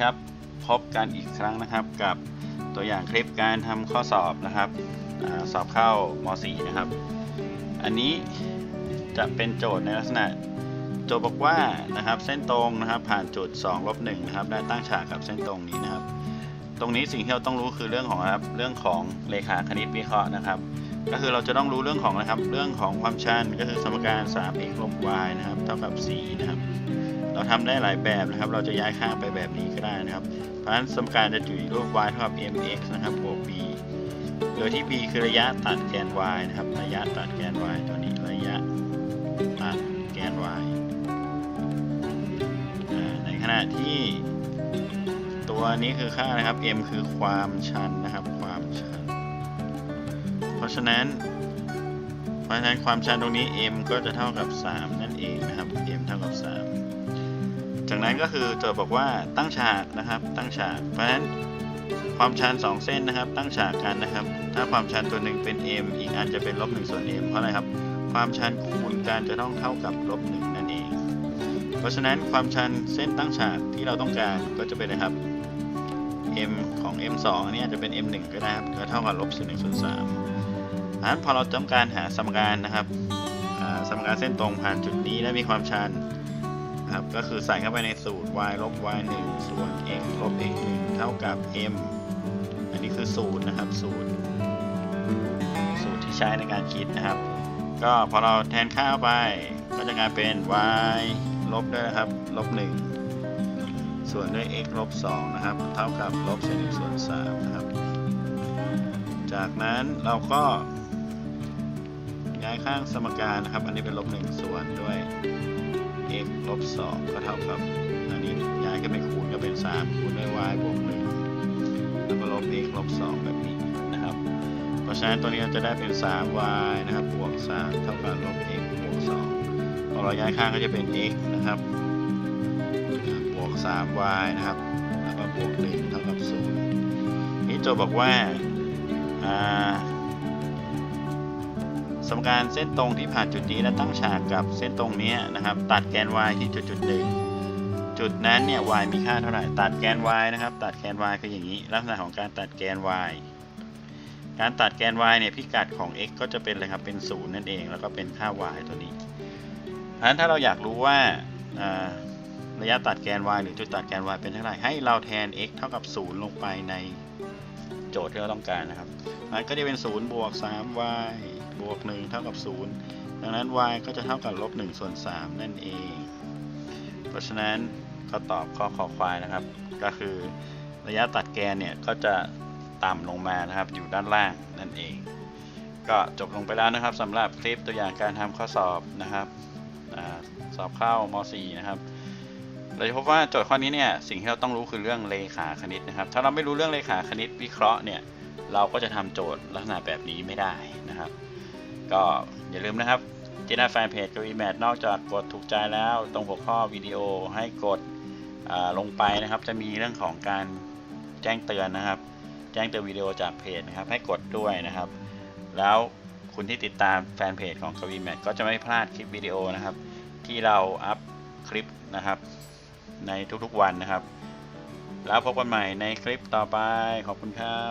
ครับ พบกันอีกครั้งนะครับกับตัวอย่างคลิปการทำข้อสอบนะครับอสอบเข้าม .4 นะครับ อันนี้จะเป็นโจทย์ในลักษณะโจทย์บอกว่านะครับเส้นตรงนะครับผ่านจุด2ลบ1นะครับได้ตั้งฉากกับเส้นตรงนี้นะครับ ตรงนี้สิ่งที่เราต้องรู้คือเรื่องของครับเรื่องของเลขาคณิตวิเคราะห์นะครับ ก็คือเราจะต้องรู้เรื่องของนะครับ เรื่องของความชันก็คือสมการ 3x ลบ y นะครับ เท่ากับ 4 นะครับ เราทำได้หลายแบบนะครับ เราจะย้ายข้างไปแบบนี้ก็ได้นะครับ เพราะฉะนั้นสมการจะอยู่รูป y เท่ากับ mx นะครับบวก b โดยที่ b คือระยะตัดแกน y นะครับ ระยะตัดแกน y ตัวนี้ระยะตัดแกน y ในขณะที่ตัวนี้คือค่านะครับ m คือความชันนะครับ ความชันะฉะนั้น เพราะฉะนั้นความชันตรงนี้ m ก็จะเท่ากับ 3 นั่นเองนะครับ m เท่ากับ 3 จากนั้นก็คือโจทย์บอกว่าตั้งฉากนะครับ ตั้งฉาก เพราะฉะนั้นความชัน 2 เส้นนะครับ ตั้งฉากกันนะครับ ถ้าความชันตัวหนึ่งเป็น m อีกอันจะเป็นลบ1ส่วน m เพราะอะไรครับ ความชันคูณกันจะต้องเท่ากับลบ1นั่นเอง เพราะฉะนั้นความชันเส้นตั้งฉากที่เราต้องการก็จะเป็นนะครับ m ของ m 2อันนี้อาจจะเป็น m 1ก็ได้ครับก็เท่ากับลบ1ส่วน3 อันนั้นพอเราต้องการหาสมการนะครับสมการเส้นตรงผ่านจุดนี้และมีความชันนะครับก็คือใส่เข้าไปในสูตร y ลบ y 1ส่วน x ลบ x 1เท่ากับ m อันนี้คือสูตรนะครับสูตร สูตรที่ใช้ในการคิดนะครับ ก็พอเราแทนค่าไปก็จะกลายเป็น y ลบด้วยนะครับลบ 1 ส่วนด้วย x ลบ 2 นะครับ เท่ากับลบเศษ1ส่วน3นะครับ จากนั้นเราก็ ข้างสมการนะครับ อันนี้เป็นลบ1ส่วนด้วย x ลบ2ก็เท่ากับ อันนี้ย้ายกันไปคูณก็เป็น 3 คูณด้วย y บวก1แล้วก็ลบ x ลบ2แบบนี้นะครับ เพราะฉะนั้นตัวนี้จะได้เป็น 3y นะครับ บวก 3 เท่ากับลบ x บวก2พอเราย้ายข้างก็จะเป็น x นะครับ บวก 3y นะครับ แล้วก็บวก1เท่ากับ0นี่โจบอกว่าอ่า สมการเส้นตรงที่ผ่านจุดนี้และตั้งฉากกับเส้นตรงนี้นะครับ ตัดแกน y ที่จุดจุดหนึ่งจุดนั้นเนี่ย y มีค่าเท่าไหร่ ตัดแกน y นะครับ ตัดแกน y คืออย่างนี้ ลักษณะของการตัดแกน y การตัดแกน y เนี่ยพิกัดของ x ก็จะเป็นอะไรครับเป็น0นั่นเองแล้วก็เป็นค่า y ตัวนี้เพราะฉะนั้นถ้าเราอยากรู้ว่าอ่าระยะตัดแกน y หรือจุดตัดแกน y เป็นเท่าไหร่ให้เราแทน x เท่ากับ 0 ลงไปในโจทย์ที่เราต้องการนะครับ มันก็จะเป็น 0 บวก 3y บวก1เท่ากับ 0 ดังนั้น y ก็จะเท่ากับลบ1ส่วน3นั่นเอง เพราะฉะนั้นก็ตอบข้อขอควายนะครับ ก็คือระยะตัดแกนเนี่ยก็จะต่ำลงมานะครับอยู่ด้านล่างนั่นเอง ก็จบลงไปแล้วนะครับสำหรับคลิปตัวอย่างการทำข้อสอบนะครับอสอบเข้าม .4 นะครับเราจะพบว่าโจทย์ข้อนี้เนี่ยสิ่งที่เราต้องรู้คือเรื่องเลขาคณิตนะครับ ถ้าเราไม่รู้เรื่องเลขาคณิตวิเคราะห์เนี่ยเราก็จะทำโจทย์ลักษณะแบบนี้ไม่ได้นะครับ ก็อย่าลืมนะครับที่หน้าแฟนเพจกวีแมทนอกจากกดถูกใจแล้วตรงหัวข้อวิดีโอให้กดลงไปนะครับ จะมีเรื่องของการแจ้งเตือนนะครับ แจ้งเตือนวิดีโอจากเพจนะครับ ให้กดด้วยนะครับ แล้วคุณที่ติดตามแฟนเพจของกวีแมทก็จะไม่พลาดคลิปวิดีโอนะครับ ที่เราอัพคลิปนะครับ ในทุกๆวันนะครับ แล้วพบกันใหม่ในคลิปต่อไปขอบคุณครับ